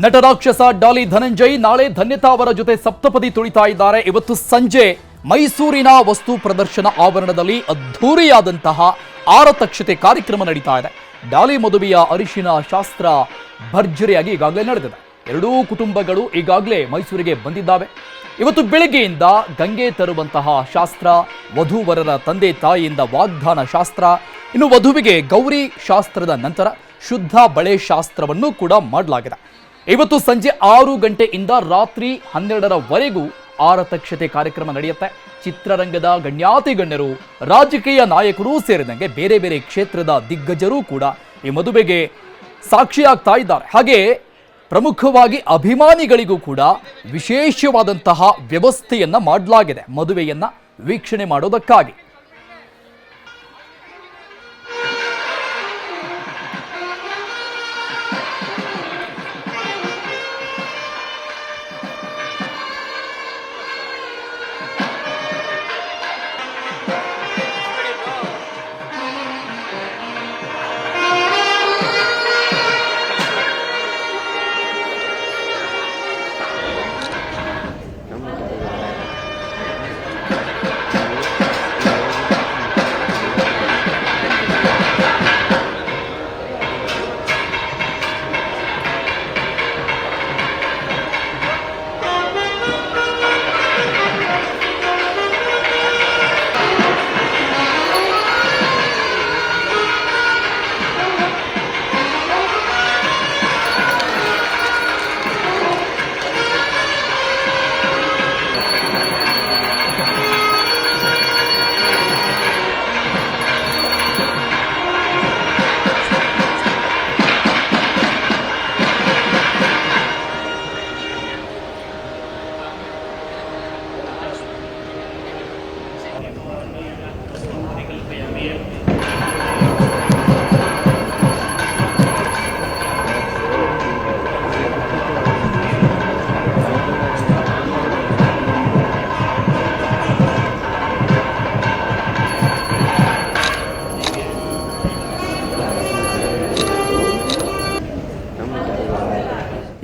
ನಟರಾಕ್ಷಸ ಡಾಲಿ ಧನಂಜಯ್ ನಾಳೆ ಧನ್ಯತಾ ಅವರ ಜೊತೆ ಸಪ್ತಪದಿ ತುಳಿತಾ ಇದ್ದಾರೆ. ಇವತ್ತು ಸಂಜೆ ಮೈಸೂರಿನ ವಸ್ತು ಪ್ರದರ್ಶನ ಆವರಣದಲ್ಲಿ ಅದ್ಧೂರಿಯಾದಂತಹ ಆರತಕ್ಷತೆ ಕಾರ್ಯಕ್ರಮ ನಡೀತಾ ಇದೆ. ಡಾಲಿ ಮದುವೆಯ ಅರಿಶಿನ ಶಾಸ್ತ್ರ ಭರ್ಜರಿಯಾಗಿ ಈಗಾಗಲೇ ನಡೆದಿದೆ. ಎರಡೂ ಕುಟುಂಬಗಳು ಈಗಾಗಲೇ ಮೈಸೂರಿಗೆ ಬಂದಿದ್ದಾವೆ. ಇವತ್ತು ಬೆಳಗ್ಗೆಯಿಂದ ಗಂಗೆ ತರುವಂತಹ ಶಾಸ್ತ್ರ, ವಧುವರರ ತಂದೆ ತಾಯಿಯಿಂದ ವಾಗ್ದಾನ ಶಾಸ್ತ್ರ, ಇನ್ನು ವಧುವಿಗೆ ಗೌರಿ ಶಾಸ್ತ್ರದ ನಂತರ ಶುದ್ಧ ಬಳೆ ಶಾಸ್ತ್ರವನ್ನು ಕೂಡ ಮಾಡಲಾಗಿದೆ. ಇವತ್ತು ಸಂಜೆ ಆರು ಗಂಟೆಯಿಂದ ರಾತ್ರಿ ಹನ್ನೆರಡರವರೆಗೂ ಆರತಕ್ಷತೆ ಕಾರ್ಯಕ್ರಮ ನಡೆಯುತ್ತೆ. ಚಿತ್ರರಂಗದ ಗಣ್ಯಾತಿ ಗಣ್ಯರು, ರಾಜಕೀಯ ನಾಯಕರು ಸೇರಿದಂಗೆ ಬೇರೆ ಬೇರೆ ಕ್ಷೇತ್ರದ ದಿಗ್ಗಜರು ಕೂಡ ಈ ಮದುವೆಗೆ ಸಾಕ್ಷಿಯಾಗ್ತಾ ಇದ್ದಾರೆ. ಹಾಗೆ ಪ್ರಮುಖವಾಗಿ ಅಭಿಮಾನಿಗಳಿಗೂ ಕೂಡ ವಿಶೇಷವಾದಂತಹ ವ್ಯವಸ್ಥೆಯನ್ನ ಮಾಡಲಾಗಿದೆ. ಮದುವೆಯನ್ನು ವೀಕ್ಷಣೆ ಮಾಡೋದಕ್ಕಾಗಿ.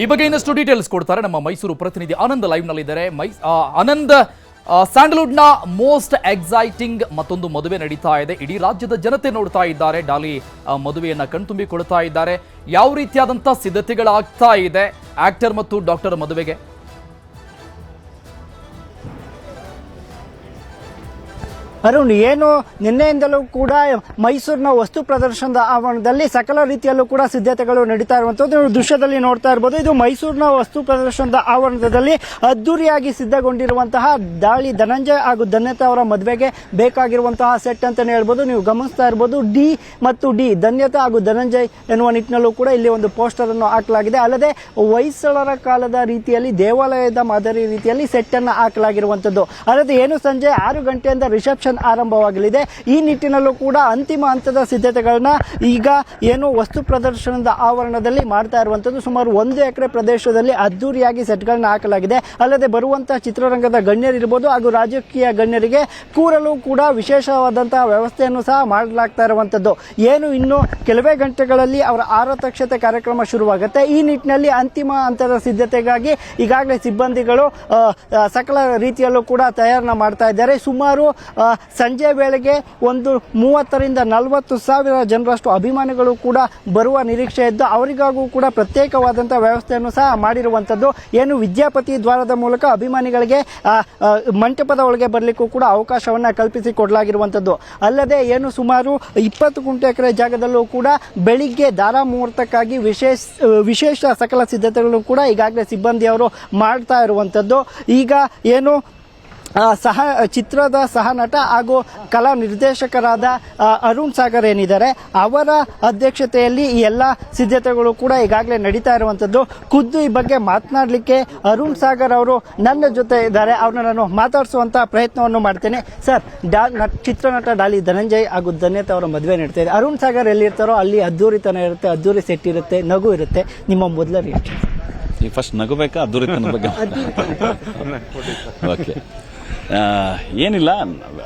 ಈ ಬಗ್ಗೆ ಇನ್ನಷ್ಟು ಡೀಟೇಲ್ಸ್ ಕೊಡ್ತಾರೆ ನಮ್ಮ ಮೈಸೂರು ಪ್ರತಿನಿಧಿ ಆನಂದ್ ಲೈವ್ ನಲ್ಲಿದ್ದಾರೆ. ಮೈ ಆನಂದ ಸ್ಯಾಂಡಲ್ವುಡ್ನ ಮೋಸ್ಟ್ ಎಕ್ಸೈಟಿಂಗ್ ಮತ್ತೊಂದು ಮದುವೆ ನಡೀತಾ ಇದೆ. ಇಡೀ ರಾಜ್ಯದ ಜನತೆ ನೋಡ್ತಾ ಇದ್ದಾರೆ. ಡಾಲಿ ಮದುವೆಯನ್ನ ಕಣ್ತುಂಬಿಕೊಳ್ತಾ ಇದ್ದಾರೆ. ಯಾವ ರೀತಿಯಾದಂಥ ಸಿದ್ಧತೆಗಳಾಗ್ತಾ ಇದೆ? ಆಕ್ಟರ್ ಮತ್ತು ಡಾಕ್ಟರ್ ಮದುವೆಗೆ. ಅರುಣ್, ಏನು, ನಿನ್ನೆಯಿಂದಲೂ ಕೂಡ ಮೈಸೂರಿನ ವಸ್ತು ಪ್ರದರ್ಶನದ ಆವರಣದಲ್ಲಿ ಸಕಲ ರೀತಿಯಲ್ಲೂ ಕೂಡ ಸಿದ್ಧತೆಗಳು ನಡೀತಾ ಇರುವಂಥದ್ದು. ದೃಶ್ಯದಲ್ಲಿ ನೋಡ್ತಾ ಇರಬಹುದು ಇದು ಮೈಸೂರಿನ ವಸ್ತು ಪ್ರದರ್ಶನದ ಆವರಣದಲ್ಲಿ ಅದ್ದೂರಿಯಾಗಿ ಸಿದ್ಧಗೊಂಡಿರುವಂತಹ ದಾಳಿ, ಧನಂಜಯ ಹಾಗೂ ಧನ್ಯತಾ ಅವರ ಮದುವೆಗೆ ಬೇಕಾಗಿರುವಂತಹ ಸೆಟ್ ಅಂತಾನೆ ಹೇಳ್ಬೋದು. ನೀವು ಗಮನಿಸ್ತಾ ಇರಬಹುದು ಡಿ ಮತ್ತು ಡಿ, ಧನ್ಯತಾ ಹಾಗೂ ಧನಂಜಯ್ ಎನ್ನುವ ನಿಟ್ಟಿನಲ್ಲೂ ಕೂಡ ಇಲ್ಲಿ ಒಂದು ಪೋಸ್ಟರ್ ಅನ್ನು ಹಾಕಲಾಗಿದೆ. ಅಲ್ಲದೆ, ಹೊಯ್ಸಳರ ಕಾಲದ ರೀತಿಯಲ್ಲಿ, ದೇವಾಲಯದ ಮಾದರಿ ರೀತಿಯಲ್ಲಿ ಸೆಟ್ ಅನ್ನು ಹಾಕಲಾಗಿರುವಂತದ್ದು ಅಲ್ಲದೆ, ಏನು ಸಂಜೆ ಆರು ಗಂಟೆಯಿಂದ ರಿಸೆಪ್ಷನ್ ಆರಂಭವಾಗಲಿದೆ. ಈ ನಿಟ್ಟಿನಲ್ಲೂ ಕೂಡ ಅಂತಿಮ ಹಂತದ ಸಿದ್ಧತೆಗಳನ್ನ ಈಗ ಏನು ವಸ್ತು ಪ್ರದರ್ಶನದ ಆವರಣದಲ್ಲಿ ಮಾಡ್ತಾ ಇರುವಂತದ್ದು ಸುಮಾರು ಒಂದು ಎಕರೆ ಪ್ರದೇಶದಲ್ಲಿ ಅದ್ದೂರಿಯಾಗಿ ಸೆಟ್ಗಳನ್ನ ಹಾಕಲಾಗಿದೆ. ಅಲ್ಲದೆ ಬರುವಂತಹ ಚಿತ್ರರಂಗದ ಗಣ್ಯರಿರ್ಬೋದು ಹಾಗೂ ರಾಜಕೀಯ ಗಣ್ಯರಿಗೆ ಕೂರಲು ಕೂಡ ವಿಶೇಷವಾದಂತಹ ವ್ಯವಸ್ಥೆಯನ್ನು ಸಹ ಮಾಡಲಾಗ್ತಾ ಇರುವಂತದ್ದು. ಏನು ಇನ್ನು ಕೆಲವೇ ಗಂಟೆಗಳಲ್ಲಿ ಅವರ ಆರತಕ್ಷತೆ ಕಾರ್ಯಕ್ರಮ ಶುರುವಾಗುತ್ತೆ. ಈ ನಿಟ್ಟಿನಲ್ಲಿ ಅಂತಿಮ ಹಂತದ ಸಿದ್ಧತೆಗಾಗಿ ಈಗಾಗಲೇ ಸಿಬ್ಬಂದಿಗಳು ಸಕಲ ರೀತಿಯಲ್ಲೂ ಕೂಡ ತಯಾರನ್ನ ಮಾಡ್ತಾ ಇದ್ದಾರೆ. ಸುಮಾರು ಸಂಜೆ ವೇಳೆಗೆ ಒಂದು ಮೂವತ್ತರಿಂದ ನಲವತ್ತು ಸಾವಿರ ಜನರಷ್ಟು ಅಭಿಮಾನಿಗಳು ಕೂಡ ಬರುವ ನಿರೀಕ್ಷೆ ಇದ್ದು ಅವರಿಗಾಗೂ ಕೂಡ ಪ್ರತ್ಯೇಕವಾದಂಥ ವ್ಯವಸ್ಥೆಯನ್ನು ಸಹ ಮಾಡಿರುವಂತದ್ದು ಏನು ವಿದ್ಯಾಪತಿ ದ್ವಾರದ ಮೂಲಕ ಅಭಿಮಾನಿಗಳಿಗೆ ಮಂಟಪದ ಒಳಗೆ ಬರಲಿಕ್ಕೂ ಕೂಡ ಅವಕಾಶವನ್ನ ಕಲ್ಪಿಸಿ ಕೊಡಲಾಗಿರುವಂತದ್ದು ಅಲ್ಲದೆ ಏನು ಸುಮಾರು ಇಪ್ಪತ್ತು ಗುಂಟೆ ಎಕರೆ ಜಾಗದಲ್ಲೂ ಕೂಡ ಬೆಳಿಗ್ಗೆ ದಾರಾ ಮುಹೂರ್ತಕ್ಕಾಗಿ ವಿಶೇಷ ವಿಶೇಷ ಸಕಲ ಸಿದ್ಧತೆಗಳನ್ನು ಕೂಡ ಈಗಾಗಲೇ ಸಿಬ್ಬಂದಿಯವರು ಮಾಡ್ತಾ ಇರುವಂಥದ್ದು. ಈಗ ಏನು ಸಹ ಚಿತ್ರದ ಸಹ ನಟ ಹಾಗೂ ಕಲಾ ನಿರ್ದೇಶಕರಾದ ಅರುಣ್ ಸಾಗರ್ ಏನಿದ್ದಾರೆ ಅವರ ಅಧ್ಯಕ್ಷತೆಯಲ್ಲಿ ಈ ಎಲ್ಲ ಸಿದ್ಧತೆಗಳು ಕೂಡ ಈಗಾಗಲೇ ನಡೀತಾ ಇರುವಂಥದ್ದು. ಖುದ್ದು ಈ ಬಗ್ಗೆ ಮಾತನಾಡಲಿಕ್ಕೆ ಅರುಣ್ ಸಾಗರ್ ಅವರು ನನ್ನ ಜೊತೆ ಇದ್ದಾರೆ. ಅವ್ರನ್ನ ನಾನು ಮಾತಾಡಿಸುವಂತಹ ಪ್ರಯತ್ನವನ್ನು ಮಾಡ್ತೇನೆ. ಸರ್ ಡಾ ಚಿತ್ರ ಚಿತ್ರನಟ ಡಾಲಿ ಧನಂಜಯ್ ಹಾಗೂ ಧನ್ಯತೆ ಅವರ ಮದುವೆ ನಡೀತಾ ಇದೆ. ಅರುಣ್ ಸಾಗರ್ ಎಲ್ಲಿರ್ತಾರೋ ಅಲ್ಲಿ ಅದ್ದೂರಿತನ ಇರುತ್ತೆ ಅದ್ದೂರಿ ಸೆಟ್ ಇರುತ್ತೆ ನಗು ಇರುತ್ತೆ. ನಿಮ್ಮ ಮೊದಲ ರಿಯಾಕ್ಷನ್ ಫಸ್ಟ್ ನಗಬೇಕಾ ಅದ್ದೂರಿತನ ಬಗ್ಗೆ? ಓಕೆ ಏನಿಲ್ಲ,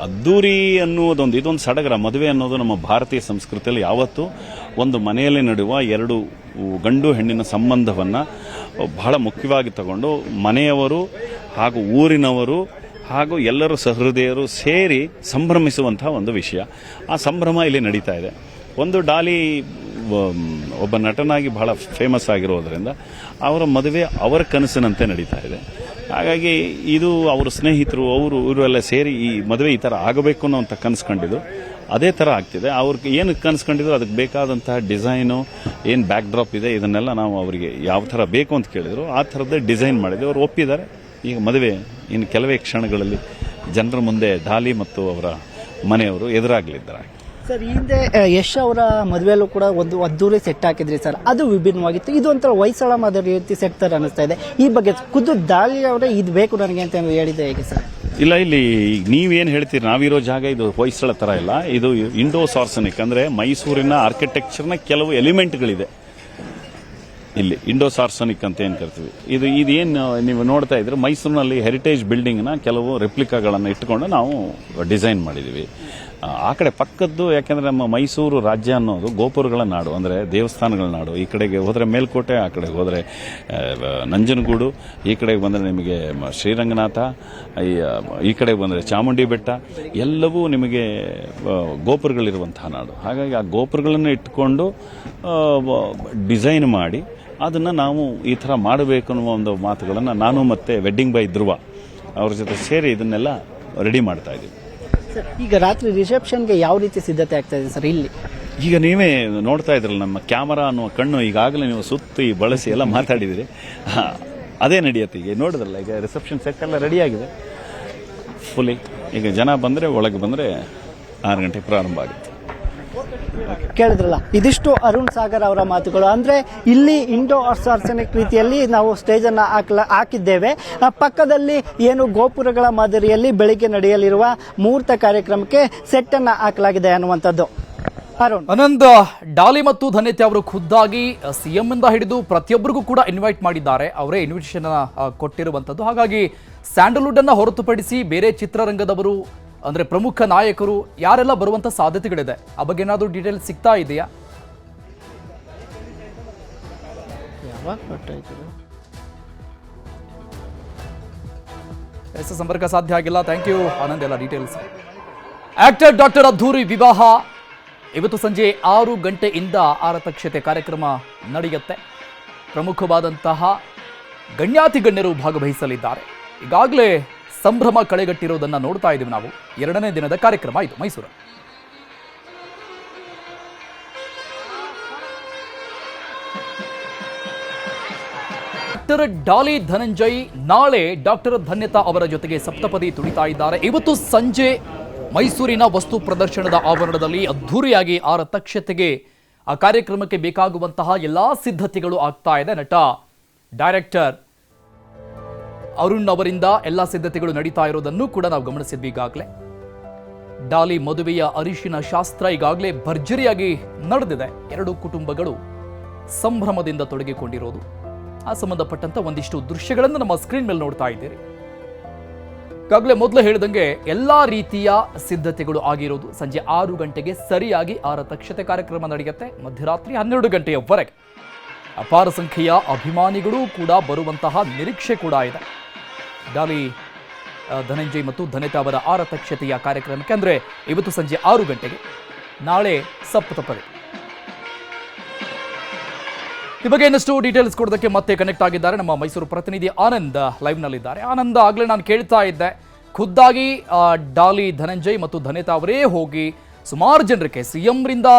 ಅದ್ದೂರಿ ಅನ್ನುವುದೊಂದು, ಇದೊಂದು ಸಡಗರ. ಮದುವೆ ಅನ್ನೋದು ನಮ್ಮ ಭಾರತೀಯ ಸಂಸ್ಕೃತಿಯಲ್ಲಿ ಯಾವತ್ತೂ ಒಂದು ಮನೆಯಲ್ಲಿ ನಡೆಯುವ ಎರಡು ಗಂಡು ಹೆಣ್ಣಿನ ಸಂಬಂಧವನ್ನು ಬಹಳ ಮುಖ್ಯವಾಗಿ ತಗೊಂಡು ಮನೆಯವರು ಹಾಗೂ ಊರಿನವರು ಹಾಗೂ ಎಲ್ಲರೂ ಸಹೃದಯರು ಸೇರಿ ಸಂಭ್ರಮಿಸುವಂತಹ ಒಂದು ವಿಷಯ. ಆ ಸಂಭ್ರಮ ಇಲ್ಲಿ ನಡೀತಾ ಇದೆ. ಒಂದು ಡಾಲಿ ಒಬ್ಬ ನಟನಾಗಿ ಬಹಳ ಫೇಮಸ್ ಆಗಿರೋದ್ರಿಂದ ಅವರ ಮದುವೆ ಅವರ ಕನಸಿನಂತೆ ನಡೀತಾ ಇದೆ. ಹಾಗಾಗಿ ಇದು ಅವರ ಸ್ನೇಹಿತರು, ಅವರು ಇವರೆಲ್ಲ ಸೇರಿ ಈ ಮದುವೆ ಈ ಥರ ಆಗಬೇಕು ಅನ್ನೋಂಥ ಕನಸು ಕಂಡಿದ್ರು ಅದೇ ಥರ ಆಗ್ತಿದೆ. ಅವ್ರಿಗೆ ಏನು ಕನಸು ಕಂಡಿದ್ರು ಅದಕ್ಕೆ ಬೇಕಾದಂತಹ ಡಿಸೈನು, ಏನು ಬ್ಯಾಕ್ ಡ್ರಾಪ್ ಇದೆ, ಇದನ್ನೆಲ್ಲ ನಾವು ಅವರಿಗೆ ಯಾವ ಥರ ಬೇಕು ಅಂತ ಕೇಳಿದ್ರು, ಆ ಥರದ್ದೇ ಡಿಸೈನ್ ಮಾಡಿದ್ವಿ. ಅವರು ಒಪ್ಪಿದ್ದಾರೆ. ಈಗ ಮದುವೆ ಇನ್ನು ಕೆಲವೇ ಕ್ಷಣಗಳಲ್ಲಿ ಜನರ ಮುಂದೆ ಡಾಲಿ ಮತ್ತು ಅವರ ಮನೆಯವರು ಎದುರಾಗಲಿದ್ದಾರೆ ಸರ್, ಈ ಹಿಂದೆ ಯಶ್ ಅವರ ಮದುವೆಯಲ್ಲೂ ಕೂಡ ಒಂದು ಅದ್ದೂರಿ ಸೆಟ್ ಹಾಕಿದ್ರಿ ಸರ್. ಅದು ವಿಭಿನ್ನವಾಗಿತ್ತು. ಇದು ಒಂಥರ ಹೊಯ್ಸಳ ಮಾದರಿ ರೀತಿ ಸೆಟ್ ತರ ಅನಿಸ್ತಾ ಇದೆ. ಈ ಬಗ್ಗೆ ಖುದ್ದು ದಾಳಿ ಅವರೇ, ಇದು ಬೇಕು ನನಗೆ ಅಂತ ಹೇಳಿದೆ ಹೇಗೆ ಸರ್? ಇಲ್ಲ, ಇಲ್ಲಿ ನೀವೇನು ಹೇಳ್ತೀರಿ? ನಾವಿರೋ ಜಾಗ ಇದು ಹೊಯ್ಸಳ ಥರ ಇಲ್ಲ. ಇದು ಇಂಡೋ ಸಾರ್ಸನಿಕ್ ಅಂದರೆ ಮೈಸೂರಿನ ಆರ್ಕಿಟೆಕ್ಚರ್ನ ಕೆಲವು ಎಲಿಮೆಂಟ್ಗಳಿದೆ ಇಲ್ಲಿ ಇಂಡೋ ಸಾರ್ಸನಿಕ್ ಅಂತ ಏನು ಕರಿತೀವಿ. ಇದು ಇದೇನು ನೀವು ನೋಡ್ತಾ ಇದ್ರೆ ಮೈಸೂರಿನಲ್ಲಿ ಹೆರಿಟೇಜ್ ಬಿಲ್ಡಿಂಗ್ನ ಕೆಲವು ರೆಪ್ಲಿಕಾಗಳನ್ನು ಇಟ್ಕೊಂಡು ನಾವು ಡಿಸೈನ್ ಮಾಡಿದ್ದೀವಿ ಆ, ಕಡೆ ಪಕ್ಕದ್ದು ಯಾಕೆಂದ್ರೆ ನಮ್ಮ ಮೈಸೂರು ರಾಜ್ಯ ಅನ್ನೋದು ಗೋಪುರಗಳ ನಾಡು ಅಂದರೆ ದೇವಸ್ಥಾನಗಳ ನಾಡು. ಈ ಕಡೆಗೆ ಹೋದರೆ ಮೇಲ್ಕೋಟೆ ಆ ಕಡೆಗೆ ಹೋದರೆ ನಂಜನಗೂಡು ಈ ಕಡೆಗೆ ಬಂದರೆ ನಿಮಗೆ ಶ್ರೀರಂಗನಾಥ ಈ, ಕಡೆಗೆ ಬಂದರೆ ಚಾಮುಂಡಿ ಬೆಟ್ಟ ಎಲ್ಲವೂ ನಿಮಗೆ ಗೋಪುರಗಳಿರುವಂತಹ ನಾಡು. ಹಾಗಾಗಿ ಆ ಗೋಪುರಗಳನ್ನು ಇಟ್ಕೊಂಡು ಡಿಸೈನ್ ಮಾಡಿ ಅದನ್ನು ನಾವು ಈ ಥರ ಮಾಡಬೇಕು ಅನ್ನುವ ಒಂದು ಮಾತುಗಳನ್ನು ನಾನು ಮತ್ತೆ ವೆಡ್ಡಿಂಗ್ ಬೈ ಧ್ರುವ ಅವ್ರ ಜೊತೆ ಸೇರಿ ಇದನ್ನೆಲ್ಲ ರೆಡಿ ಮಾಡ್ತಾ ಇದ್ದೀವಿ. ಸರ್, ಈಗ ರಾತ್ರಿ ರಿಸೆಪ್ಷನ್ಗೆ ಯಾವ ರೀತಿ ಸಿದ್ಧತೆ ಆಗ್ತಾ ಇದೆ ಸರ್, ಇಲ್ಲಿ? ಈಗ ನೀವೇ ನೋಡ್ತಾ ಇದ್ರಲ್ಲ, ನಮ್ಮ ಕ್ಯಾಮರಾ ಅನ್ನುವ ಕಣ್ಣು ಈಗಾಗಲೇ ನೀವು ಸುತ್ತಿ, ಬಳಸಿ ಎಲ್ಲ ಮಾತಾಡಿದಿರಿ. ಅದೇ ನಡೆಯುತ್ತೆ. ಈಗ ನೋಡಿದ್ರಲ್ಲ, ಈಗ ರಿಸೆಪ್ಷನ್ ಸೆಟ್ ಎಲ್ಲ ರೆಡಿ ಆಗಿದೆ. ಫುಲ್ಲಿ ಈಗ ಜನ ಬಂದರೆ, ಒಳಗೆ ಬಂದರೆ ಆರು ಗಂಟೆ ಪ್ರಾರಂಭ ಆಗುತ್ತೆ. ಕೇಳಿದ್ರಲ್ಲ, ಇದಿಷ್ಟು ಅರುಣ್ ಸಾಗರ್ ಅವರ ಮಾತುಗಳು. ಅಂದ್ರೆ ಇಲ್ಲಿ ಇಂಡೋ ಆರ್ಸಾರ್ಸನಿಕ್ ರೀತಿಯಲ್ಲಿ ನಾವು ಸ್ಟೇಜ್ ಅನ್ನ ಹಾಕಿದ್ದೇವೆ. ಪಕ್ಕದಲ್ಲಿ ಏನು ಗೋಪುರಗಳ ಮಾದರಿಯಲ್ಲಿ ಬೆಳಿಗ್ಗೆ ನಡೆಯಲಿರುವ ಮುಹೂರ್ತ ಕಾರ್ಯಕ್ರಮಕ್ಕೆ ಸೆಟ್ ಅನ್ನ ಹಾಕಲಾಗಿದೆ ಅನ್ನುವಂಥದ್ದು. ಅನಂತ್ ಡಾಲಿ ಮತ್ತು ಧನ್ಯತೆ ಅವರು ಖುದ್ದಾಗಿ ಸಿಎಂ ಇಂದ ಹಿಡಿದು ಪ್ರತಿಯೊಬ್ಬರಿಗೂ ಕೂಡ ಇನ್ವೈಟ್ ಮಾಡಿದ್ದಾರೆ. ಅವರೇ ಇನ್ವಿಟೇಷನ್ ಕೊಟ್ಟಿರುವಂತದ್ದು ಹಾಗಾಗಿ ಸ್ಯಾಂಡಲ್ವುಡ್ ಅನ್ನ ಹೊರತುಪಡಿಸಿ ಬೇರೆ ಚಿತ್ರರಂಗದವರು ಅಂದ್ರೆ ಪ್ರಮುಖ ನಾಯಕರು ಯಾರೆಲ್ಲ ಬರುವಂತ ಸಾಧ್ಯತೆಗಳಿದೆ? ಆ ಬಗ್ಗೆ ಏನಾದರೂ ಡೀಟೇಲ್ ಸಿಗ್ತಾ ಇದೆಯಾ? ಎಸ್ ಸಂಪರ್ಕ ಸಾಧ್ಯ ಆಗಿಲ್ಲ. ಥ್ಯಾಂಕ್ ಯು ಆನಂದ್ ಎಲ್ಲ ಡೀಟೇಲ್ಸ್ ಆಕ್ಟರ್ ಡಾಕ್ಟರ್ ಅದ್ಧೂರಿ ವಿವಾಹ. ಇವತ್ತು ಸಂಜೆ ಆರು ಗಂಟೆಯಿಂದ ಆರತಕ್ಷತೆ ಕಾರ್ಯಕ್ರಮ ನಡೆಯುತ್ತೆ. ಪ್ರಮುಖವಾದಂತಹ ಗಣ್ಯಾತಿ ಗಣ್ಯರು ಭಾಗವಹಿಸಲಿದ್ದಾರೆ. ಈಗಾಗಲೇ ಸಂಭ್ರಮ ಕಳೆಗಟ್ಟಿರೋದನ್ನ ನೋಡ್ತಾ ಇದ್ದೀವಿ ನಾವು. ಎರಡನೇ ದಿನದ ಕಾರ್ಯಕ್ರಮ ಇದು, ಮೈಸೂರು. ಡಾಕ್ಟರ್ ಡಾಲಿ ಧನಂಜಯ್ ನಾಳೆ ಡಾಕ್ಟರ್ ಧನ್ಯತಾ ಅವರ ಜೊತೆಗೆ ಸಪ್ತಪದಿ ತುಳಿತಾ ಇದ್ದಾರೆ. ಇವತ್ತು ಸಂಜೆ ಮೈಸೂರಿನ ವಸ್ತು ಪ್ರದರ್ಶನದ ಆವರಣದಲ್ಲಿ ಅದ್ಧೂರಿಯಾಗಿ ಆ ರಥಕ್ಷತೆಗೆ ಆ ಕಾರ್ಯಕ್ರಮಕ್ಕೆ ಬೇಕಾಗುವಂತಹ ಎಲ್ಲಾ ಸಿದ್ಧತೆಗಳು ಆಗ್ತಾ ಇದೆ. ನಟ, ಡೈರೆಕ್ಟರ್ ಅರುಣ್ ಅವರಿಂದ ಎಲ್ಲ ಸಿದ್ಧತೆಗಳು ನಡೀತಾ ಇರೋದನ್ನು ಕೂಡ ನಾವು ಗಮನಿಸಿದ್ವಿ ಈಗಾಗಲೇ. ಡಾಲಿ ಮದುವೆಯ ಅರಿಶಿನ ಶಾಸ್ತ್ರ ಈಗಾಗಲೇ ಭರ್ಜರಿಯಾಗಿ ನಡೆದಿದೆ. ಎರಡು ಕುಟುಂಬಗಳು ಸಂಭ್ರಮದಿಂದ ತೊಡಗಿಕೊಂಡಿರೋದು. ಆ ಸಂಬಂಧಪಟ್ಟಂತ ಒಂದಿಷ್ಟು ದೃಶ್ಯಗಳನ್ನು ನಮ್ಮ ಸ್ಕ್ರೀನ್ ಮೇಲೆ ನೋಡ್ತಾ ಇದ್ದೀರಿ. ಈಗಾಗಲೇ ಮೊದಲು ಹೇಳಿದಂಗೆ ಎಲ್ಲಾ ರೀತಿಯ ಸಿದ್ಧತೆಗಳು ಆಗಿರೋದು. ಸಂಜೆ ಆರು ಗಂಟೆಗೆ ಸರಿಯಾಗಿ ಆರ ತಕ್ಷತೆ ಕಾರ್ಯಕ್ರಮ ನಡೆಯುತ್ತೆ. ಮಧ್ಯರಾತ್ರಿ ಹನ್ನೆರಡು ಗಂಟೆಯವರೆಗೆ. ಅಪಾರ ಸಂಖ್ಯೆಯ ಅಭಿಮಾನಿಗಳು ಕೂಡ ಬರುವಂತಹ ನಿರೀಕ್ಷೆ ಕೂಡ ಇದೆ. ಡಾಲಿ ಧನಂಜಯ್ ಮತ್ತು ಧನಿತಾ ಅವರ ಆರತಕ್ಷತೆಯ ಕಾರ್ಯಕ್ರಮಕ್ಕೆ ಅಂದರೆ ಇವತ್ತು ಸಂಜೆ ಆರು ಗಂಟೆಗೆ ನಾಳೆ ಸಪ್ತಪದಿ ಈ ಬಗ್ಗೆ ಇನ್ನಷ್ಟು ಡೀಟೇಲ್ಸ್ ಕೊಡೋದಕ್ಕೆ ಮತ್ತೆ ಕನೆಕ್ಟ್ ಆಗಿದ್ದಾರೆ ನಮ್ಮ ಮೈಸೂರು ಪ್ರತಿನಿಧಿ ಆನಂದ್ ಲೈವ್ ನಲ್ಲಿದ್ದಾರೆ. ಆನಂದ್, ಆಗಲೇ ನಾನು ಕೇಳ್ತಾ ಇದ್ದೆ, ಖುದ್ದಾಗಿ ಡಾಲಿ, ಧನಂಜಯ್ ಮತ್ತು ಧನಿತಾ ಅವರೇ ಹೋಗಿ ಸುಮಾರು ಜನರಿಗೆ ಸಿಎಂ ಎಂರಿಂದ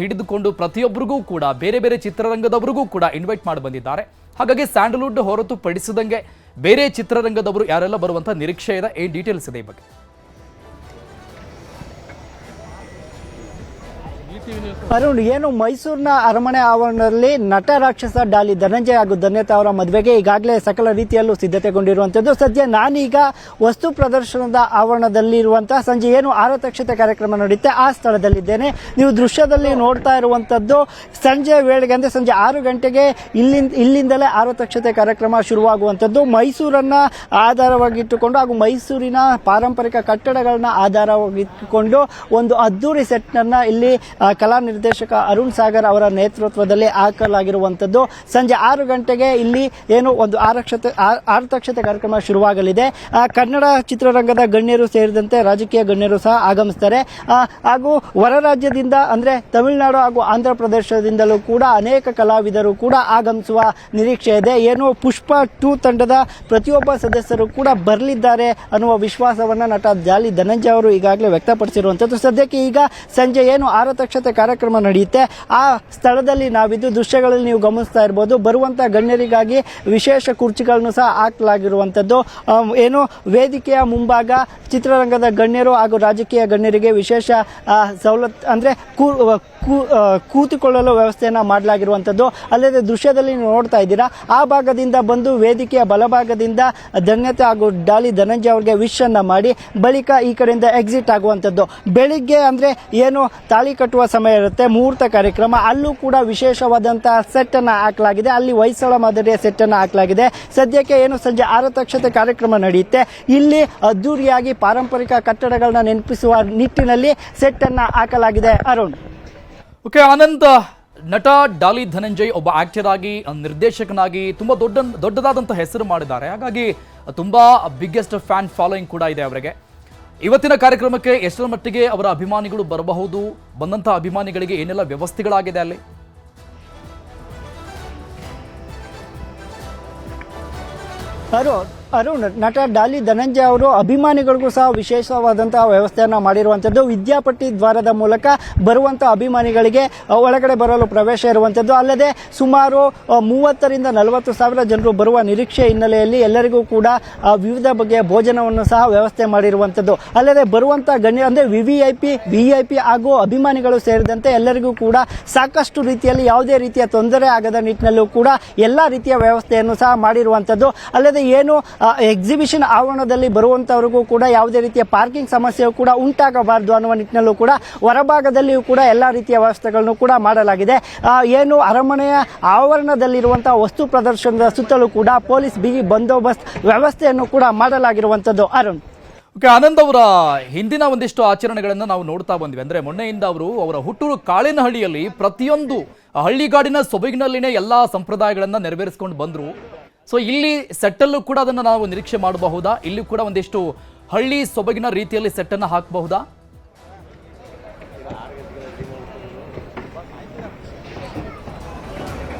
ಹಿಡಿದುಕೊಂಡು ಪ್ರತಿಯೊಬ್ಬರಿಗೂ ಕೂಡ ಬೇರೆ ಬೇರೆ ಚಿತ್ರರಂಗದವರಿಗೂ ಕೂಡ ಇನ್ವೈಟ್ ಮಾಡಿ ಬಂದಿದ್ದಾರೆ. ಹಾಗಾಗಿ ಸ್ಯಾಂಡಲ್ವುಡ್ ಹೊರತುಪಡಿಸಿದಂಗೆ ಬೇರೆ ಚಿತ್ರರಂಗದವರು ಯಾರೆಲ್ಲ ಬರುವಂತ ನಿರೀಕ್ಷೆ ಇದೆ ಏನ್ ಡೀಟೇಲ್ಸ್ ಇದೆ ಈ ಬಗ್ಗೆ? ಅರುಣ್, ಏನು ಮೈಸೂರಿನ ಅರಮನೆ ಆವರಣದಲ್ಲಿ ನಟ ರಾಕ್ಷಸ ಡಾಲಿ ಧನಂಜಯ ಹಾಗೂ ಧನ್ಯತಾ ಅವರ ಮದುವೆಗೆ ಈಗಾಗಲೇ ಸಕಲ ರೀತಿಯಲ್ಲೂ ಸಿದ್ಧತೆಗೊಂಡಿರುವಂತದ್ದು ಸದ್ಯ ನಾನೀಗ ವಸ್ತು ಪ್ರದರ್ಶನದ ಆವರಣದಲ್ಲಿರುವಂತಹ ಸಂಜೆ ಏನು ಆರತಕ್ಷತೆ ಕಾರ್ಯಕ್ರಮ ನಡೆಯುತ್ತೆ, ಆ ಸ್ಥಳದಲ್ಲಿದ್ದೇನೆ. ನೀವು ದೃಶ್ಯದಲ್ಲಿ ನೋಡ್ತಾ ಇರುವಂತದ್ದು ಸಂಜೆ ವೇಳೆಗೆ ಅಂದ್ರೆ ಸಂಜೆ ಆರು ಗಂಟೆಗೆ ಇಲ್ಲಿಂದ, ಇಲ್ಲಿಂದಲೇ ಆರತಕ್ಷತೆ ಕಾರ್ಯಕ್ರಮ ಶುರುವಾಗುವಂತದ್ದು ಮೈಸೂರನ್ನ ಆಧಾರವಾಗಿಟ್ಟುಕೊಂಡು ಹಾಗೂ ಮೈಸೂರಿನ ಪಾರಂಪರಿಕ ಕಟ್ಟಡಗಳನ್ನ ಆಧಾರವಾಗಿಟ್ಟುಕೊಂಡು ಒಂದು ಅದ್ದೂರಿ ಸೆಟ್ನನ್ನ ಇಲ್ಲಿ ಕಲಾ ನಿರ್ದೇಶಕ ಅರುಣ್ ಸಾಗರ್ ಅವರ ನೇತೃತ್ವದಲ್ಲಿ ಹಾಕಲಾಗಿರುವಂಥದ್ದು. ಸಂಜೆ ಆರು ಗಂಟೆಗೆ ಇಲ್ಲಿ ಏನು ಒಂದು ಆರಕ್ಷತೆ ಆರ್ತಕ್ಷತೆ ಕಾರ್ಯಕ್ರಮ ಶುರುವಾಗಲಿದೆ. ಕನ್ನಡ ಚಿತ್ರರಂಗದ ಗಣ್ಯರು ಸೇರಿದಂತೆ ರಾಜಕೀಯ ಗಣ್ಯರು ಸಹ ಆಗಮಿಸ್ತಾರೆ. ಹಾಗೂ ಹೊರ ರಾಜ್ಯದಿಂದ ಅಂದ್ರೆ ತಮಿಳುನಾಡು ಹಾಗೂ ಆಂಧ್ರ ಪ್ರದೇಶದಿಂದಲೂ ಕೂಡ ಅನೇಕ ಕಲಾವಿದರು ಕೂಡ ಆಗಮಿಸುವ ನಿರೀಕ್ಷೆ ಇದೆ. ಏನು ಪುಷ್ಪ ಟೂ ತಂಡದ ಪ್ರತಿಯೊಬ್ಬ ಸದಸ್ಯರು ಕೂಡ ಬರಲಿದ್ದಾರೆ ಅನ್ನುವ ವಿಶ್ವಾಸವನ್ನು ನಟ ಜಾಲಿ ಧನಂಜಯ ಅವರು ಈಗಾಗಲೇ ವ್ಯಕ್ತಪಡಿಸಿರುವಂಥದ್ದು. ಸದ್ಯಕ್ಕೆ ಈಗ ಸಂಜೆ ಏನು ಆರತಕ್ಷತೆ ಕಾರ್ಯಕ್ರಮ ನಡೆಯುತ್ತೆ. ಆ ಸ್ಥಳದಲ್ಲಿ ನಾವಿದ್ದು ದೃಶ್ಯಗಳಲ್ಲಿ ನೀವು ಗಮನಿಸ್ತಾ ಇರ್ಬೋದು. ಬರುವಂಥ ಗಣ್ಯರಿಗಾಗಿ ವಿಶೇಷ ಕುರ್ಚಿಗಳನ್ನು ಸಹ ಹಾಕಲಾಗಿರುವಂಥದ್ದು. ಏನು ವೇದಿಕೆಯ ಮುಂಭಾಗ ಚಿತ್ರರಂಗದ ಗಣ್ಯರು ಹಾಗೂ ರಾಜಕೀಯ ಗಣ್ಯರಿಗೆ ವಿಶೇಷ ಸವಲತ್ತು ಅಂದ್ರೆ ಕೂ- ಕೂತುಕೊಳ್ಳಲು ವ್ಯವಸ್ಥೆಯನ್ನ ಮಾಡಲಾಗಿರುವಂಥದ್ದು ಅಲ್ಲದೆ ದೃಶ್ಯದಲ್ಲಿ ನೋಡ್ತಾ ಇದ್ದೀರಾ, ಆ ಭಾಗದಿಂದ ಬಂದು ವೇದಿಕೆಯ ಬಲಭಾಗದಿಂದ ಧನ್ಯತೆ ಹಾಗೂ ಡಾಲಿ ಧನಂಜಯ ಅವರಿಗೆ ವಿಶ್ ಮಾಡಿ, ಬಳಿಕ ಈ ಕಡೆಯಿಂದ ಎಕ್ಸಿಟ್ ಆಗುವಂಥದ್ದು ಬೆಳಿಗ್ಗೆ ಅಂದ್ರೆ ಏನು, ತಾಳಿ ಕಟ್ಟುವ ಸಮಯ ಇರುತ್ತೆ, ಮುಹೂರ್ತ ಕಾರ್ಯಕ್ರಮ, ಅಲ್ಲೂ ಕೂಡ ವಿಶೇಷವಾದಂತಹ ಸೆಟ್ ಅನ್ನ ಹಾಕಲಾಗಿದೆ. ಅಲ್ಲಿ ಹೊಯ್ಸಳ ಮಾದರಿಯ ಸೆಟ್ ಅನ್ನ ಹಾಕಲಾಗಿದೆ. ಸದ್ಯಕ್ಕೆ ಏನು, ಸಂಜೆ ಆರತಕ್ಷತೆ ಕಾರ್ಯಕ್ರಮ ನಡೆಯುತ್ತೆ. ಇಲ್ಲಿ ಅದ್ದೂರಿಯಾಗಿ ಪಾರಂಪರಿಕ ಕಟ್ಟಡಗಳನ್ನ ನೆನಪಿಸುವ ನಿಟ್ಟಿನಲ್ಲಿ ಸೆಟ್ ಅನ್ನ ಹಾಕಲಾಗಿದೆ ಅರುಣ್. ಓಕೆ ಆನಂದ್ ನಟ ಡಾಲಿ ಧನಂಜಯ್ ಒಬ್ಬ ಆಕ್ಟರ್ ಆಗಿ ನಿರ್ದೇಶಕನಾಗಿ ತುಂಬಾ ದೊಡ್ಡ ದೊಡ್ಡದಾದಂಥ ಹೆಸರು ಮಾಡಿದ್ದಾರೆ. ಹಾಗಾಗಿ ತುಂಬಾ ಬಿಗ್ಗೆಸ್ಟ್ ಫ್ಯಾನ್ ಫಾಲೋಯಿಂಗ್ ಕೂಡ ಇದೆ ಅವರಿಗೆ. ಇವತ್ತಿನ ಕಾರ್ಯಕ್ರಮಕ್ಕೆ ಎಷ್ಟರ ಮಟ್ಟಿಗೆ ಅವರ ಅಭಿಮಾನಿಗಳು ಬರಬಹುದು? ಬಂದಂಥ ಅಭಿಮಾನಿಗಳಿಗೆ ಏನೆಲ್ಲ ವ್ಯವಸ್ಥೆಗಳಾಗಿದೆ ಅಲ್ಲಿ? ಅರುಣ್ ಅರುಣ್, ನಟ ಡಾಲಿ ಧನಂಜಯ ಅವರು ಅಭಿಮಾನಿಗಳಿಗೂ ಸಹ ವಿಶೇಷವಾದಂತಹ ವ್ಯವಸ್ಥೆಯನ್ನು ಮಾಡಿರುವಂಥದ್ದು. ವಿದ್ಯಾಪಟ್ಟಿ ದ್ವಾರದ ಮೂಲಕ ಬರುವಂತಹ ಅಭಿಮಾನಿಗಳಿಗೆ ಒಳಗಡೆ ಬರಲು ಪ್ರವೇಶ ಇರುವಂಥದ್ದು. ಅಲ್ಲದೆ ಸುಮಾರು ಮೂವತ್ತರಿಂದ ನಲವತ್ತು ಸಾವಿರ ಜನರು ಬರುವ ನಿರೀಕ್ಷೆ ಹಿನ್ನೆಲೆಯಲ್ಲಿ ಎಲ್ಲರಿಗೂ ಕೂಡ ವಿವಿಧ ಬಗೆಯ ಭೋಜನವನ್ನು ಸಹ ವ್ಯವಸ್ಥೆ ಮಾಡಿರುವಂಥದ್ದು. ಅಲ್ಲದೆ ಬರುವಂತಹ ಗಣ್ಯ, ಅಂದ್ರೆ ವಿವಿಐಪಿ, ವಿಐಪಿ ಹಾಗೂ ಅಭಿಮಾನಿಗಳು ಸೇರಿದಂತೆ ಎಲ್ಲರಿಗೂ ಕೂಡ ಸಾಕಷ್ಟು ರೀತಿಯಲ್ಲಿ ಯಾವುದೇ ರೀತಿಯ ತೊಂದರೆ ಆಗದ ನಿಟ್ಟಿನಲ್ಲೂ ಕೂಡ ಎಲ್ಲಾ ರೀತಿಯ ವ್ಯವಸ್ಥೆಯನ್ನು ಸಹ ಮಾಡಿರುವಂಥದ್ದು. ಅಲ್ಲದೆ ಏನು ಎಕ್ಸಿಬಿಷನ್ ಆವರಣದಲ್ಲಿ ಬರುವಂತವರಿಗೂ ಕೂಡ ಯಾವುದೇ ರೀತಿಯ ಪಾರ್ಕಿಂಗ್ ಸಮಸ್ಯೆಯು ಕೂಡ ಉಂಟಾಗಬಾರದು ಅನ್ನುವ ನಿಟ್ಟಿನಲ್ಲೂ ಕೂಡ ಹೊರಭಾಗದಲ್ಲಿಯೂ ಕೂಡ ಎಲ್ಲ ರೀತಿಯ ವ್ಯವಸ್ಥೆಗಳನ್ನು ಕೂಡ ಮಾಡಲಾಗಿದೆ. ಏನು ಅರಮನೆಯ ಆವರಣದಲ್ಲಿರುವಂತಹ ವಸ್ತು ಪ್ರದರ್ಶನದ ಸುತ್ತಲೂ ಕೂಡ ಪೊಲೀಸ್ ಬಿಗಿ ಬಂದೋಬಸ್ತ್ ವ್ಯವಸ್ಥೆಯನ್ನು ಕೂಡ ಮಾಡಲಾಗಿರುವಂಥದ್ದು ಅರುಣ್. ಓಕೆ, ಆನಂದ್ ಅವರ ಹಿಂದಿನ ಒಂದಿಷ್ಟು ಆಚರಣೆಗಳನ್ನು ನಾವು ನೋಡ್ತಾ ಬಂದ್ವಿ. ಅಂದ್ರೆ ಮೊನ್ನೆಯಿಂದ ಅವರು ಅವರ ಹುಟ್ಟೂರು ಕಾಳಿನಹಳ್ಳಿಯಲ್ಲಿ ಪ್ರತಿಯೊಂದು ಹಳ್ಳಿಗಾಡಿನ ಸೊಬಗಿನಲ್ಲಿನೇ ಎಲ್ಲಾ ಸಂಪ್ರದಾಯಗಳನ್ನು ನೆರವೇರಿಸಿಕೊಂಡು ಬಂದ್ರು. ಸೊ ಇಲ್ಲಿ ಸೆಟ್ಟಲ್ಲೂ ಕೂಡ ಅದನ್ನು ನಾವು ನಿರೀಕ್ಷೆ ಮಾಡಬಹುದಾ? ಇಲ್ಲಿ ಕೂಡ ಒಂದಿಷ್ಟು ಹಳ್ಳಿ ಸೊಬಗಿನ ರೀತಿಯಲ್ಲಿ ಸೆಟ್ಟನ್ನು ಹಾಕಬಹುದಾ?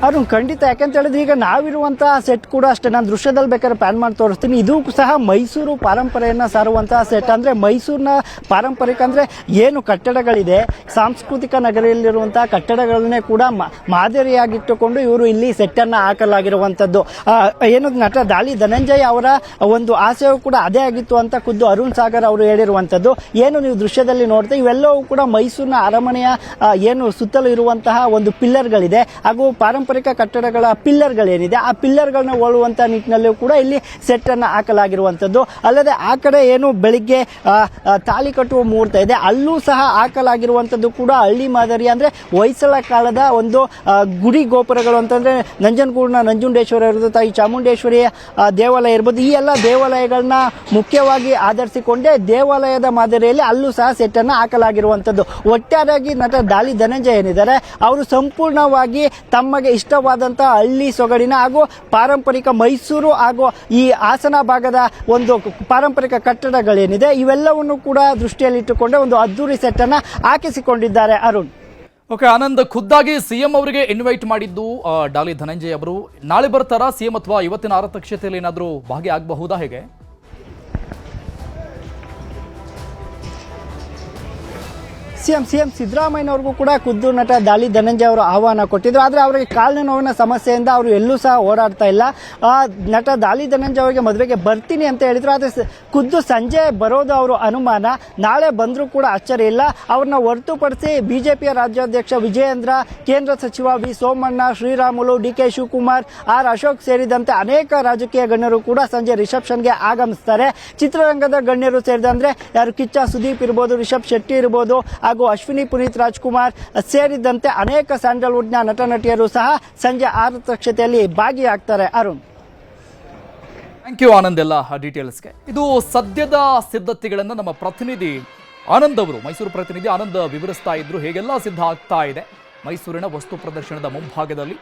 ಅರುಣ್, ಖಂಡಿತ. ಯಾಕಂತ ಹೇಳಿದ್ರೆ ಈಗ ನಾವಿರುವಂತಹ ಸೆಟ್ ಕೂಡ ಅಷ್ಟೇ. ನಾನು ದೃಶ್ಯದಲ್ಲಿ ಬೇಕಾದ್ರೆ ಪ್ಯಾನ್ ಮಾಡಿ ತೋರಿಸ್ತೀನಿ. ಇದು ಸಹ ಮೈಸೂರು ಪಾರಂಪರೆಯನ್ನ ಸಾರುವಂತಹ ಸೆಟ್ ಅಂದ್ರೆ ಮೈಸೂರಿನ ಪಾರಂಪರಿಕ ಅಂದ್ರೆ ಏನು ಕಟ್ಟಡಗಳಿದೆ, ಸಾಂಸ್ಕೃತಿಕ ನಗರಿಯಲ್ಲಿರುವಂತಹ ಕಟ್ಟಡಗಳನ್ನೇ ಕೂಡ ಮಾದರಿಯಾಗಿಟ್ಟುಕೊಂಡು ಇವರು ಇಲ್ಲಿ ಸೆಟ್ಟನ್ನು ಹಾಕಲಾಗಿರುವಂಥದ್ದು. ಏನು ನಟ ದಾಳಿ ಧನಂಜಯ್ ಅವರ ಒಂದು ಆಸೆಯೂ ಕೂಡ ಅದೇ ಆಗಿತ್ತು ಅಂತ ಖುದ್ದು ಅರುಣ್ ಸಾಗರ್ ಅವರು ಹೇಳಿರುವಂತದ್ದು ಏನು ನೀವು ದೃಶ್ಯದಲ್ಲಿ ನೋಡ್ತಾ, ಇವೆಲ್ಲವೂ ಕೂಡ ಮೈಸೂರಿನ ಅರಮನೆಯ ಏನು ಸುತ್ತಲೂ ಇರುವಂತಹ ಒಂದು ಪಿಲ್ಲರ್ಗಳಿದೆ. ಹಾಗೂ ಪಾರಂಪರಿಕ ಕಟ್ಟಡಗಳ ಪಿಲ್ಲರ್ಗಳೇನಿದೆ, ಆ ಪಿಲ್ಲರ್ಗಳನ್ನ ಹೋಲುವಂತ ನಿಟ್ಟಿನಲ್ಲೂ ಕೂಡ ಇಲ್ಲಿ ಸೆಟ್ ಅನ್ನ ಹಾಕಲಾಗಿರುವಂತದ್ದು. ಅಲ್ಲದೆ ಆ ಕಡೆ ಏನು ಬೆಳಿಗ್ಗೆ ತಾಳಿ ಕಟ್ಟುವ ಮುಹೂರ್ತ ಇದೆ, ಅಲ್ಲೂ ಸಹ ಹಾಕಲಾಗಿರುವಂತದ್ದು ಕೂಡ ಹಳ್ಳಿ ಮಾದರಿ ಅಂದ್ರೆ ಹೊಯ್ಸಳ ಕಾಲದ ಒಂದು ಗುಡಿ ಗೋಪುರಗಳು ಅಂತಂದ್ರೆ ನಂಜನಗೂಡಿನ ನಂಜುಂಡೇಶ್ವರ ಇರ್ಬೋದು ತಾಯಿ ಚಾಮುಂಡೇಶ್ವರಿ ದೇವಾಲಯ ಇರ್ಬೋದು, ಈ ಎಲ್ಲ ದೇವಾಲಯಗಳನ್ನ ಮುಖ್ಯವಾಗಿ ಆಧರಿಸಿಕೊಂಡೇ ದೇವಾಲಯದ ಮಾದರಿಯಲ್ಲಿ ಅಲ್ಲೂ ಸಹ ಸೆಟ್ ಅನ್ನ ಹಾಕಲಾಗಿರುವಂತದ್ದು. ಒಟ್ಟಾರೆಯಾಗಿ ನಟ ದಾಳಿ ಧನಂಜಯ ಏನಿದ್ದಾರೆ, ಅವರು ಸಂಪೂರ್ಣವಾಗಿ ತಮಗೆ ಇಷ್ಟವಾದಂತಹ ಹಳ್ಳಿ ಸೊಗಡಿನ ಹಾಗೂ ಪಾರಂಪರಿಕ ಮೈಸೂರು ಹಾಗೂ ಈ ಹಾಸನ ಭಾಗದ ಒಂದು ಪಾರಂಪರಿಕ ಕಟ್ಟಡಗಳೇನಿದೆ, ಇವೆಲ್ಲವನ್ನು ಕೂಡ ದೃಷ್ಟಿಯಲ್ಲಿಟ್ಟುಕೊಂಡು ಒಂದು ಅದ್ದೂರಿ ಸೆಟ್ಟನ್ನು ಹಾಕಿಸಿಕೊಂಡಿದ್ದಾರೆ ಅರುಣ್. ಓಕೆ, ಆನಂದ್, ಖುದ್ದಾಗಿ ಸಿಎಂ ಅವರಿಗೆ ಇನ್ವೈಟ್ ಮಾಡಿದ್ದು ಡಾಲಿ ಧನಂಜಯ್ ಅವರು. ನಾಳೆ ಬರ್ತಾರಾ? ಸಿಎಂ ಅಥವಾ ಇವತ್ತಿನ ಆರತಕ್ಷತೆಯಲ್ಲಿ ಏನಾದರೂ ಭಾಗಿಯಾಗಬಹುದಾ ಹೇಗೆ? ಸಿಎಂ ಸಿಎಂ ಸಿದ್ದರಾಮಯ್ಯನವ್ರಿಗೂ ಕೂಡ ಖುದ್ದು ನಟ ದಾಳಿ ಧನಂಜಯ ಅವರು ಆಹ್ವಾನ ಕೊಟ್ಟಿದ್ರು. ಆದರೆ ಅವರಿಗೆ ಕಾಲಿನ ನೋವಿನ ಸಮಸ್ಯೆಯಿಂದ ಅವರು ಎಲ್ಲೂ ಸಹ ಓಡಾಡ್ತಾ ಇಲ್ಲ. ಆ, ನಟ ದಾಳಿ ಧನಂಜಯ ಅವರಿಗೆ ಮದುವೆಗೆ ಬರ್ತೀನಿ ಅಂತ ಹೇಳಿದ್ರು. ಆದರೆ ಖುದ್ದು ಸಂಜೆ ಬರೋದು ಅವರು ಅನುಮಾನ. ನಾಳೆ ಬಂದರೂ ಕೂಡ ಅಚ್ಚರಿ ಇಲ್ಲ. ಅವ್ರನ್ನ ಹೊರತುಪಡಿಸಿ ಬಿಜೆಪಿಯ ರಾಜ್ಯಾಧ್ಯಕ್ಷ ವಿಜಯೇಂದ್ರ ಕೇಂದ್ರ ಸಚಿವ V Somanna Sriramulu D K Shivakumar R Ashok ಸೇರಿದಂತೆ ಅನೇಕ ರಾಜಕೀಯ ಗಣ್ಯರು ಕೂಡ ಸಂಜೆ ರಿಸೆಪ್ಷನ್ಗೆ ಆಗಮಿಸ್ತಾರೆ. ಚಿತ್ರರಂಗದ ಗಣ್ಯರು ಸೇರಿದಂತೆ ಯಾರು ಕಿಚ್ಚ ಸುದೀಪ್ ಇರ್ಬೋದು ರಿಷಬ್ ಶೆಟ್ಟಿ ಇರ್ಬೋದು ಹಾಗೂ ಅಶ್ವಿನಿ ಪುನೀತ್ ರಾಜ್ಕುಮಾರ್ ಸೇರಿದಂತೆ ಅನೇಕ ಸ್ಯಾಂಡಲ್ವುಡ್ನ ನಟ ನಟಿಯರು ಸಹ ಸಂಜೆ ಆರತಕ್ಷತೆಯಲ್ಲಿ ಭಾಗಿಯಾಗ್ತಾರೆ. ಅರುಣ್. ಥ್ಯಾಂಕ್ ಯು ಆನಂದ್ ಎಲ್ಲ ಡೀಟೇಲ್ಸ್ಗೆ ಇದು ಸದ್ಯದ ಸಿದ್ಧತೆಗಳನ್ನು ನಮ್ಮ ಪ್ರತಿನಿಧಿ ಆನಂದ್ ಅವರು, ಮೈಸೂರು ಪ್ರತಿನಿಧಿ ಆನಂದ್ ವಿವರಿಸ್ತಾ ಇದ್ರು. ಹೇಗೆಲ್ಲ ಸಿದ್ಧ ಆಗ್ತಾ ಇದೆ? ಮೈಸೂರಿನ ವಸ್ತು ಪ್ರದರ್ಶನದ ಮುಂಭಾಗದಲ್ಲಿ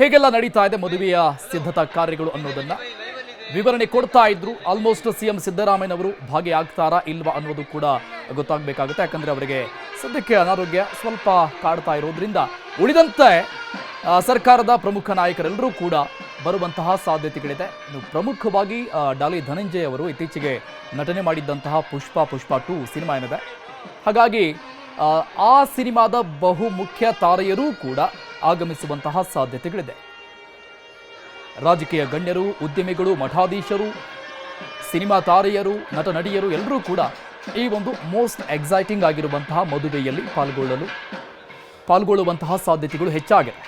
ಹೇಗೆಲ್ಲ ನಡೀತಾ ಇದೆ? ಮದುವೆಯ ಸಿದ್ಧತಾ ಕಾರ್ಯಗಳು ಅನ್ನೋದನ್ನ ವಿವರಣೆ ಕೊಡ್ತಾ ಇದ್ರು. ಆಲ್ಮೋಸ್ಟ್ ಸಿಎಂ ಸಿದ್ದರಾಮಯ್ಯನವರು ಭಾಗಿಯಾಗ್ತಾರಾ ಇಲ್ವಾ ಅನ್ನೋದು ಕೂಡ ಗೊತ್ತಾಗಬೇಕಾಗುತ್ತೆ. ಯಾಕಂದ್ರೆ ಅವರಿಗೆ ಸದ್ಯಕ್ಕೆ ಅನಾರೋಗ್ಯ ಸ್ವಲ್ಪ ಕಾಡ್ತಾ ಇರೋದ್ರಿಂದ ಉಳಿದಂತೆ ಸರ್ಕಾರದ ಪ್ರಮುಖ ನಾಯಕರೆಲ್ಲರೂ ಕೂಡ ಬರುವಂತಹ ಸಾಧ್ಯತೆಗಳಿದೆ. ಪ್ರಮುಖವಾಗಿ ಡಾಲಿ ಧನಂಜಯ್ ಅವರು ಇತ್ತೀಚೆಗೆ ನಟನೆ ಮಾಡಿದ್ದಂತಹ ಪುಷ್ಪ ಪುಷ್ಪ ಟು ಸಿನಿಮಾ ಏನಿದೆ? ಹಾಗಾಗಿ ಆ, ಸಿನಿಮಾದ ಬಹುಮುಖ್ಯ ತಾರೆಯರೂ ಕೂಡ ಆಗಮಿಸುವಂತಹ ಸಾಧ್ಯತೆಗಳಿದೆ. ರಾಜಕೀಯ ಗಣ್ಯರು, ಉದ್ಯಮಿಗಳು, ಮಠಾಧೀಶರು, ಸಿನಿಮಾ ತಾರೆಯರು ನಟ ನಟಿಯರು ಎಲ್ಲರೂ ಕೂಡ ಈ ಒಂದು ಮೋಸ್ಟ್ ಎಕ್ಸೈಟಿಂಗ್ ಆಗಿರುವಂತಹ ಮದುವೆಯಲ್ಲಿ ಪಾಲ್ಗೊಳ್ಳಲು ಪಾಲ್ಗೊಳ್ಳುವಂತಹ ಸಾಧ್ಯತೆಗಳು ಹೆಚ್ಚಾಗಿದೆ.